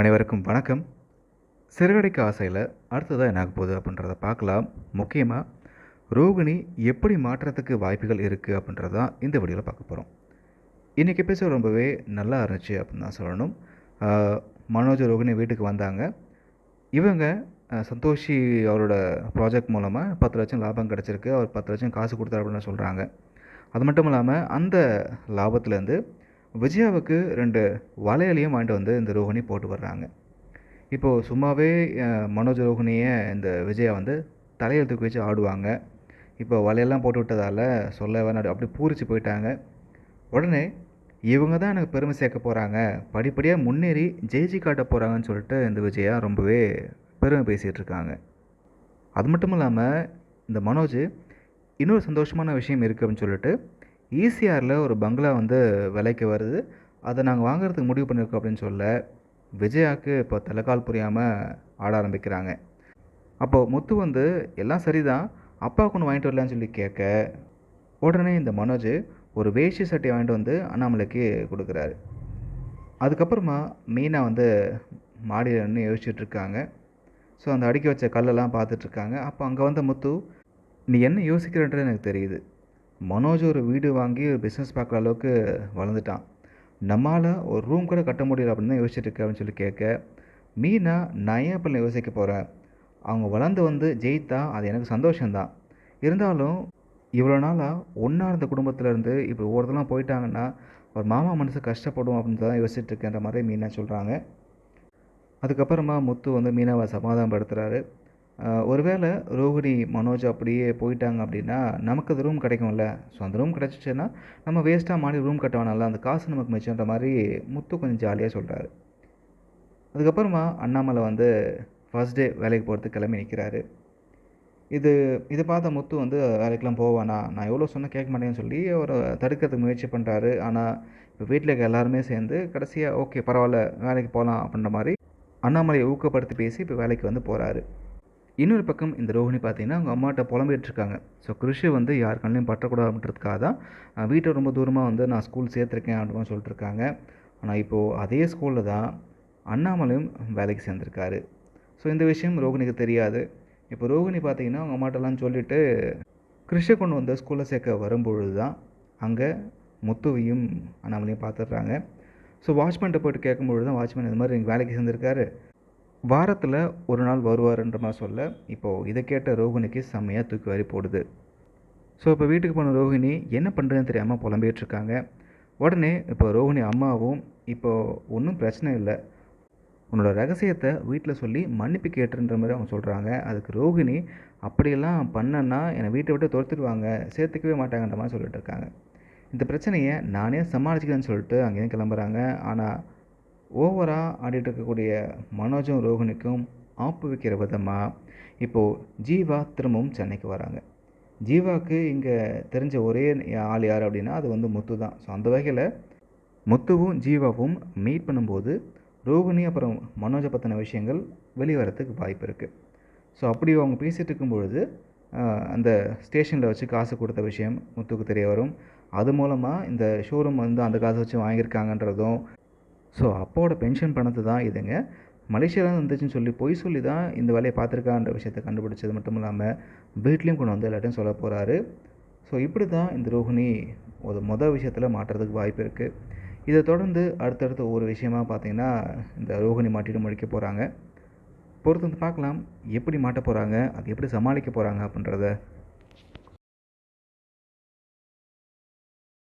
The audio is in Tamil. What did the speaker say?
அனைவருக்கும் வணக்கம். சிறுகடைக்கு ஆசையில் அடுத்ததாக என்ன போகுது அப்படின்றத பார்க்கலாம். முக்கியமாக ரோகிணி எப்படி மாற்றத்துக்கு வாய்ப்புகள் இருக்குது அப்படின்றது தான் இந்த வீடியோவில் பார்க்க போகிறோம் இன்றைக்கி எபிசோட் ரொம்பவே நல்லா இருந்துச்சு அப்படின்னு தான் சொல்லணும். மனோஜ் ரோகிணி வீட்டுக்கு வந்தாங்க. இவங்க சந்தோஷி அவரோட ப்ராஜெக்ட் மூலமாக பத்து லட்சம் லாபம் கிடச்சிருக்கு. அவர் பத்து லட்சம் காசு கொடுத்தாரு அப்படின்னு சொல்கிறாங்க அது மட்டும் இல்லாமல் அந்த லாபத்துலேருந்து விஜயாவுக்கு ரெண்டு வளையலையும் வாங்கிட்டு வந்து இந்த ரோகிணி போட்டு வர்றாங்க. இப்போது சும்மாவே மனோஜ் ரோஹிணியை இந்த விஜயா வந்து தலையில் தூக்கி வச்சு ஆடுவாங்க. இப்போ வலையெல்லாம் போட்டு விட்டதால் சொல்ல வேணாடு அப்படி பூரிச்சு போயிட்டாங்க. உடனே இவங்க தான் எனக்கு பெருமை சேர்க்க போகிறாங்க படிப்படியாக முன்னேறி ஜெயிச்சு காட்ட போகிறாங்கன்னு சொல்லிட்டு இந்த விஜயா ரொம்பவே பெருமை பேசிகிட்டு இருக்காங்க. அது மட்டும் இல்லாமல் இந்த மனோஜ் இன்னொரு சந்தோஷமான விஷயம் இருக்குது அப்படின்னு சொல்லிட்டு ஈசிஆரில் ஒரு பங்களா வந்து விலைக்கு வருது. அதை நாங்கள் வாங்குறதுக்கு முடிவு பண்ணியிருக்கோம் அப்படின்னு சொல்ல விஜயாவுக்கு இப்போ தலைக்கால் புரியாமல் ஆட ஆரம்பிக்கிறாங்க. அப்போது முத்து வந்து எல்லாம் சரிதான். அப்பா கொண்டு வாங்கிட்டு வரலான்னு சொல்லி கேட்க உடனே இந்த மனோஜ் ஒரு வேஷ்டி சட்டை வாங்கிட்டு வந்து அண்ணாமலைக்கு கொடுக்குறாரு. அதுக்கப்புறமா மீனா வந்து மாடியில் நின்று ஸோ அந்த அடுக்கி வச்ச கல்லெல்லாம் பார்த்துட்ருக்காங்க அப்போ அங்கே வந்த முத்து நீ என்ன யோசிக்கிறன்றது எனக்கு தெரியுது. மனோஜ் ஒரு வீடு வாங்கி ஒரு பிஸ்னஸ் பார்க்குற அளவுக்கு வளர்ந்துட்டான். நம்மால் ஒரு ரூம் கூட கட்ட முடியல அப்படின்னு தான் யோசிச்சுட்டு இருக்க அப்படின்னு சொல்லி கேட்க மீனா நான் ஏன் அப்படி யோசிக்க போகிறேன் அவங்க வளர்ந்து வந்து ஜெயித்தா அது எனக்கு சந்தோஷம்தான். இருந்தாலும் இவ்வளோ நாளாக ஒன்றா இருந்த குடும்பத்திலேருந்து இப்போ ஒவ்வொருத்தெல்லாம் போயிட்டாங்கன்னா ஒரு மாமா மனசு கஷ்டப்படும் அப்படின்னு தான் யோசிச்சுட்டு இருக்கேன்ற மாதிரி மீனா சொல்கிறாங்க அதுக்கப்புறமா முத்து வந்து மீனாவை சமாதானப்படுத்துகிறாரு ஒருவேளை ரோஹிணி மனோஜ் அப்படியே போயிட்டாங்க அப்படின்னா நமக்கு அது ரூம் கிடைக்கும்ல. ஸோ அந்த ரூம் கிடச்சிச்சுன்னா நம்ம வேஸ்ட்டாக மாடி ரூம் கட்ட வேணாம்ல அந்த காசு நமக்கு மிச்சன்ற மாதிரி முத்து கொஞ்சம் ஜாலியாக சொல்கிறாரு அதுக்கப்புறமா அண்ணாமலை வந்து ஃபர்ஸ்ட் டே வேலைக்கு போகிறதுக்கு கிளம்பி நிற்கிறாரு இது இதை பார்த்த முத்து வந்து வேலைக்கெலாம் போவானா நான் எவ்வளோ சொன்னால் கேட்க மாட்டேன்னு சொல்லி அவரை தடுக்கிறதுக்கு முயற்சி பண்ணுறாரு ஆனால் இப்போ வீட்டில் இருக்க எல்லாருமே சேர்ந்து கடைசியாக ஓகே பரவாயில்ல வேலைக்கு போகலாம் அப்படின்ற மாதிரி அண்ணாமலையை ஊக்கப்படுத்தி பேசி இப்போ வேலைக்கு வந்து போகிறாரு இன்னொரு பக்கம் இந்த ரோஹிணி பார்த்தீங்கன்னா அவங்க அம்மாட்ட புலம்பிட்டு இருக்காங்க ஸோ கிருஷி வந்து யார் கண்ணையும் தான் வீட்டை ரொம்ப தூரமாக வந்து நான் ஸ்கூல் சேர்த்துருக்கேன் அப்படின்னு சொல்லிட்டு இருக்காங்க ஆனால் இப்போது அதே ஸ்கூலில் தான் அண்ணாமலையும் வேலைக்கு சேர்ந்துருக்காரு. ஸோ இந்த விஷயம் ரோகிணிக்கு தெரியாது. இப்போ ரோகிணி பார்த்தீங்கன்னா அவங்க அம்மாட்டெல்லாம் சொல்லிவிட்டு கிருஷை கொண்டு வந்து ஸ்கூலில் சேர்க்க வரும்பொழுது தான் அங்கே முத்துவையும் அண்ணாமலையும் பார்த்துடுறாங்க. ஸோ வாட்ச்மேன்ட்ட போய்ட்டு கேட்கும்பொழுது தான் வாட்ச்மேன் இந்த மாதிரி வேலைக்கு சேர்ந்துருக்காரு. வாரத்தில் ஒரு நாள் வருவார்ன்ற மாதிரி சொல்ல இப்போது இதை கேட்ட ரோகிணிக்கு செம்மையாக தூக்கி வாரி போடுது. ஸோ இப்போ வீட்டுக்கு போன ரோஹிணி என்ன பண்ணுறதுன்னு தெரியாமல் புலம்பிட்டு இருக்காங்க. உடனே இப்போ ரோஹிணி அம்மாவும் இப்போது ஒன்றும் பிரச்சனை இல்லை. உன்னோட ரகசியத்தை வீட்டில் சொல்லி மன்னிப்பு கேட்டுன்ற மாதிரி அவங்க சொல்கிறாங்க அதுக்கு ரோஹிணி அப்படியெல்லாம் பண்ணேன்னா என்னை வீட்டை விட்டு துரத்துடுவாங்க. சேர்த்துக்கவே மாட்டாங்கன்ற மாதிரி சொல்லிட்டு இருக்காங்க. இந்த பிரச்சனையை நானே சமாளிச்சுக்கிறேன்னு சொல்லிட்டு அங்கேயும் கிளம்புறாங்க. ஆனால் ஓவராக ஆடிட்டு இருக்கக்கூடிய மனோஜும் ரோஹிணிக்கும் ஆப்பு வைக்கிற விதமாக இப்போது ஜீவா திரும்பவும் சென்னைக்கு வராங்க. ஜீவாவுக்கு இங்கே தெரிஞ்ச ஒரே ஆள் யார் அப்படின்னா அது வந்து முத்து தான். ஸோ அந்த வகையில் முத்துவும் ஜீவாவும் மீட் பண்ணும்போது ரோகிணி அப்புறம் மனோஜை பற்றின விஷயங்கள் வெளிவரத்துக்கு வாய்ப்பு இருக்குது ஸோ அப்படி அவங்க பேசிகிட்டு இருக்கும்பொழுது அந்த ஸ்டேஷனில் வச்சு காசு கொடுத்த விஷயம் முத்துக்கு தெரிய வரும். அது மூலமாக இந்த ஷோரூம் வந்து அந்த காசை வச்சு வாங்கியிருக்காங்கன்றதும் ஸோ அப்பாவோட பென்ஷன் பணத்தை தான் இதுங்க. மலேசியாவில் வந்துச்சுன்னு சொல்லி பொய் சொல்லி தான் இந்த வேலையை பார்த்துருக்கான்ற விஷயத்தை கண்டுபிடிச்சது மட்டும் இல்லாமல் வீட்லேயும் கொண்டு வந்து எல்லாத்தையும் சொல்ல போகிறாரு ஸோ இப்படி தான் இந்த ரோஹிணி ஒரு மொதல் விஷயத்தில் மாட்டுறதுக்கு வாய்ப்பு இருக்குது இதை தொடர்ந்து அடுத்தடுத்த ஒவ்வொரு விஷயமா பார்த்தீங்கன்னா இந்த ரோஹிணி மாட்டிட்டு முடிக்க போகிறாங்க பொறுத்து வந்து பார்க்கலாம் எப்படி மாட்ட போகிறாங்க அது எப்படி சமாளிக்க போகிறாங்க அப்படின்றத